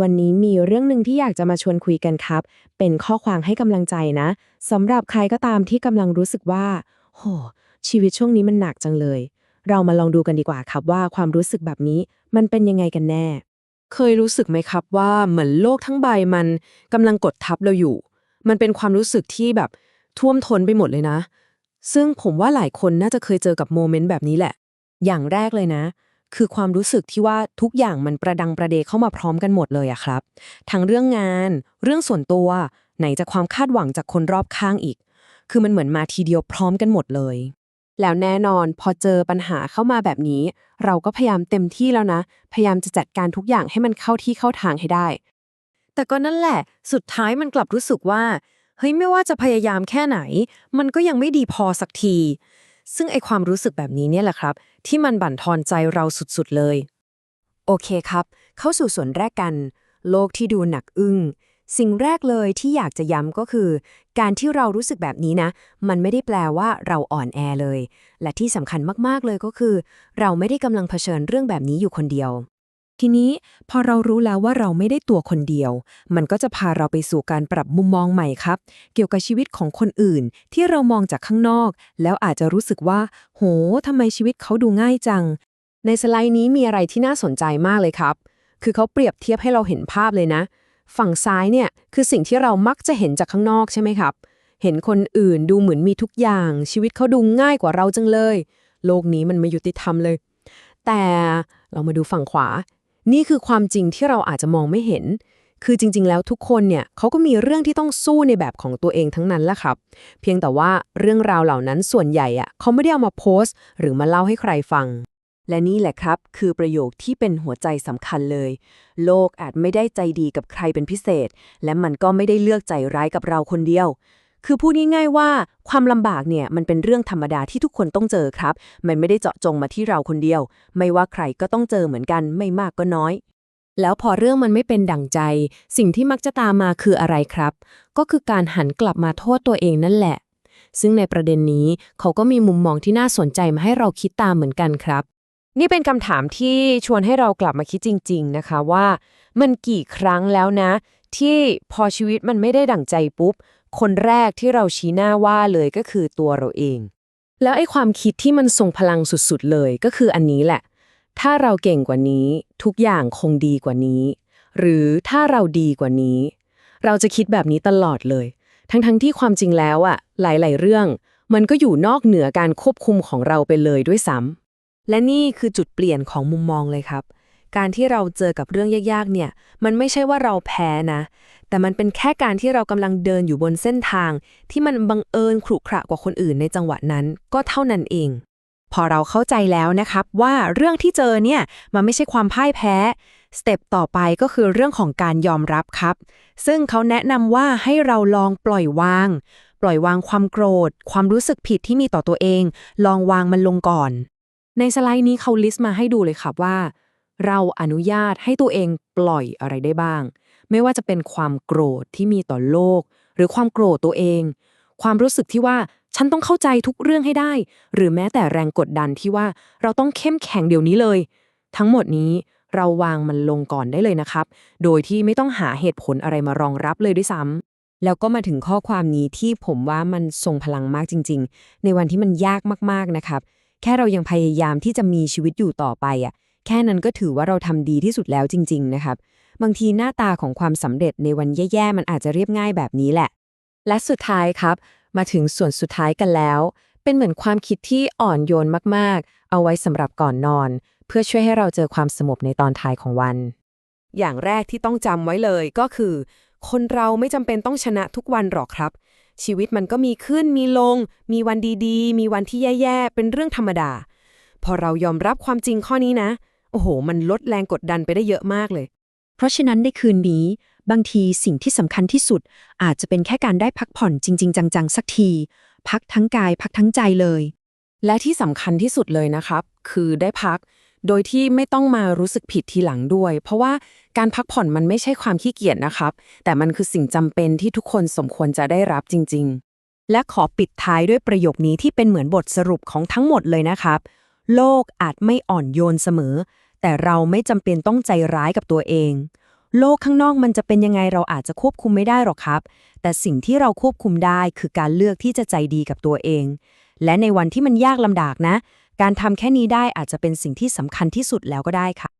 วันนี้มีเรื่องหนึ่งที่อยากจะมาชวนคุยกันครับ เป็นข้อความให้กำลังใจนะสำหรับใครก็ตามที่กำลังรู้สึกว่า โห ชีวิตช่วงนี้มันหนักจังเลย เรามาลองดูกันดีกว่าครับว่าความรู้สึกแบบนี้มันเป็นยังไงกันแน่ เคยรู้สึกไหมครับว่าเหมือนโลกทั้งใบมันกำลังกดทับเราอยู่ มันเป็นความรู้สึกที่แบบท่วมท้นไปหมดเลยนะ ซึ่งผมว่าหลายคนน่าจะเคยเจอกับโมเมนต์แบบนี้แหละ อย่างแรกเลยนะ คือความรู้สึกที่ว่าทุกอย่างมันประดังประเดเข้ามาพร้อมกันหมดเลยอะครับ ทั้งเรื่องงาน เรื่องส่วนตัว ไหนจะความคาดหวังจากคนรอบข้างอีก คือมันเหมือนมาทีเดียวพร้อมกันหมดเลย แล้วแน่นอนพอเจอปัญหาเข้ามาแบบนี้ เราก็พยายามเต็มที่แล้วนะ พยายามจะจัดการทุกอย่างให้มันเข้าที่เข้าทางให้ได้ แต่ก็นั่นแหละ สุดท้ายมันกลับรู้สึกว่าเฮ้ยไม่ว่าจะพยายามแค่ไหน มันก็ยังไม่ดีพอสักที ซึ่งไอความรู้สึกแบบนี้เนี่ยแหละครับ ที่มันบั่นทอนใจเราสุดๆเลย โอเคครับ เข้าสู่ส่วนแรกกัน โลกที่ดูหนักอึ้งสิ่งแรกเลยที่อยากจะย้ำก็คือ การที่เรารู้สึกแบบนี้นะ มันไม่ได้แปลว่าเราอ่อนแอเลย และที่สำคัญมากๆเลยก็คือ เราไม่ได้กำลังเผชิญเรื่องแบบนี้อยู่คนเดียว ทีนี้พอเรารู้แล้วว่าเราไม่ได้ตัวคนเดียว มันก็จะพาเราไปสู่การปรับมุมมองใหม่ครับ เกี่ยวกับชีวิตของคนอื่น ที่เรามองจากข้างนอก แล้วอาจจะรู้สึกว่า โหทำไมชีวิตเขาดูง่ายจัง ในสไลด์นี้มีอะไรที่น่าสนใจมากเลยครับ คือเขาเปรียบเทียบให้เราเห็นภาพเลยนะ ฝั่งซ้ายเนี่ยคือสิ่งที่เรามักจะเห็นจากข้างนอกใช่ไหมครับ เห็นคนอื่นดูเหมือนมีทุกอย่าง ชีวิตเขาดูง่ายกว่าเราจังเลย โลกนี้มันไม่ยุติธรรมเลย แต่เรามาดูฝั่งขวา นี่คือความจริงที่เราอาจจะมองไม่เห็น คือจริง ๆ แล้วทุกคนเนี่ยเขาก็มีเรื่องที่ต้องสู้ในแบบของตัวเองทั้งนั้นแหละครับ เพียงแต่ว่าเรื่องราวเหล่านั้นส่วนใหญ่อะเขาไม่ได้เอามาโพสต์ หรือมาเล่าให้ใครฟัง และนี่แหละครับ คือประโยคที่เป็นหัวใจสำคัญเลย โลกอาจไม่ได้ใจดีกับใครเป็นพิเศษ และมันก็ไม่ได้เลือกใจร้ายกับเราคนเดียว คือพูดง่ายๆว่าความลำบากเนี่ยมันเป็นเรื่องธรรมดาที่ทุกคนต้องเจอครับ มันไม่ได้เจาะจงมาที่เราคนเดียว ไม่ว่าใครก็ต้องเจอเหมือนกันไม่มากก็น้อย แล้วพอเรื่องมันไม่เป็นดั่งใจ สิ่งที่มักจะตามมาคืออะไรครับ ก็คือการหันกลับมาโทษตัวเองนั่นแหละ ซึ่งในประเด็นนี้เขาก็มีมุมมองที่น่าสนใจมาให้เราคิดตามเหมือนกันครับ นี่เป็นคำถามที่ชวนให้เรากลับมาคิดจริง ๆ นะคะว่า มันกี่ครั้งแล้วนะ ที่พอชีวิตมันไม่ได้ดั่งใจปุ๊บ คนแรกที่เราชี้หน้าว่าเลยก็คือตัวเราเอง แล้วไอ้ความคิดที่มันทรงพลังสุดๆเลยก็คืออันนี้แหละ ถ้าเราเก่งกว่านี้ ทุกอย่างคงดีกว่านี้ หรือถ้าเราดีกว่านี้ เราจะคิดแบบนี้ตลอดเลย ทั้งๆที่ความจริงแล้วอะหลายๆเรื่อง มันก็อยู่นอกเหนือการควบคุมของเราไปเลยด้วยซ้ำและนี่คือจุดเปลี่ยนของมุมมองเลยครับ การที่เราเจอกับเรื่องยากๆเนี่ย มันไม่ใช่ว่าเราแพ้นะ แต่มันเป็นแค่การที่เรากำลังเดินอยู่บนเส้นทาง ที่มันบังเอิญขรุขระกว่าคนอื่นในจังหวะนั้นก็เท่านั้นเอง พอเราเข้าใจแล้วนะครับว่าเรื่องที่เจอเนี่ยมันไม่ใช่ความพ่ายแพ้สเต็ปต่อไปก็คือเรื่องของการยอมรับครับ ซึ่งเขาแนะนำว่าให้เราลองปล่อยวาง ปล่อยวางความโกรธ ความรู้สึกผิดที่มีต่อตัวเอง ลองวางมันลงก่อน ในสไลด์นี้เขาลิสต์มาให้ดูเลยครับว่า เราอนุญาตให้ตัวเองปล่อยอะไรได้บ้าง ไม่ว่าจะเป็นความโกรธที่มีต่อโลก หรือความโกรธตัวเอง ความรู้สึกที่ว่าฉันต้องเข้าใจทุกเรื่องให้ได้ หรือแม้แต่แรงกดดันที่ว่าเราต้องเข้มแข็งเดี๋ยวนี้เลย ทั้งหมดนี้เราวางมันลงก่อนได้เลยนะครับ โดยที่ไม่ต้องหาเหตุผลอะไรมารองรับเลยด้วยซ้ำแล้วก็มาถึงข้อความนี้ที่ผมว่ามันทรงพลังมากจริง ๆ ในวันที่มันยากมากๆนะครับ แค่เรายังพยายามที่จะมีชีวิตอยู่ต่อไปอะ แค่นั้นก็ถือว่าเราทำดีที่สุดแล้วจริง ๆ นะครับ บางทีหน้าตาของความสำเร็จในวันแย่ๆ มันอาจจะเรียบง่ายแบบนี้แหละ และสุดท้ายครับ มาถึงส่วนสุดท้ายกันแล้ว เป็นเหมือนความคิดที่อ่อนโยนมากๆ เอาไว้สำหรับก่อนนอน เพื่อช่วยให้เราเจอความสงบในตอนท้ายของวัน อย่างแรกที่ต้องจำไว้เลยก็คือ คนเราไม่จำเป็นต้องชนะทุกวันหรอกครับ ชีวิตมันก็มีขึ้นมีลง มีวันดีๆ มีวันที่แย่ๆ เป็นเรื่องธรรมดา พอเรายอมรับความจริงข้อนี้นะ โอ้โห มันลดแรงกดดันไปได้เยอะมากเลย เพราะฉะนั้นในคืนนี้ บางทีสิ่งที่สำคัญที่สุด อาจจะเป็นแค่การได้พักผ่อนจริง ๆ จังๆ สักที พักทั้งกายพักทั้งใจเลย และที่สำคัญที่สุดเลยนะครับ คือได้พัก โดยที่ไม่ต้องมารู้สึกผิดทีหลังด้วย เพราะว่าการพักผ่อนมันไม่ใช่ความขี้เกียจนะครับ แต่มันคือสิ่งจำเป็นที่ทุกคนสมควรจะได้รับจริง ๆ และขอปิดท้ายด้วยประโยคนี้ที่เป็นเหมือนบทสรุปของทั้งหมดเลยนะครับ โลกอาจไม่อ่อนโยนเสมอ แต่เราไม่จำเป็นต้องใจร้ายกับตัวเอง โลกข้างนอกมันจะเป็นยังไงเราอาจจะควบคุมไม่ได้หรอกครับ แต่สิ่งที่เราควบคุมได้คือการเลือกที่จะใจดีกับตัวเอง และในวันที่มันยากลำบากนะ การทำแค่นี้ได้อาจจะเป็นสิ่งที่สำคัญที่สุดแล้วก็ได้ค่ะ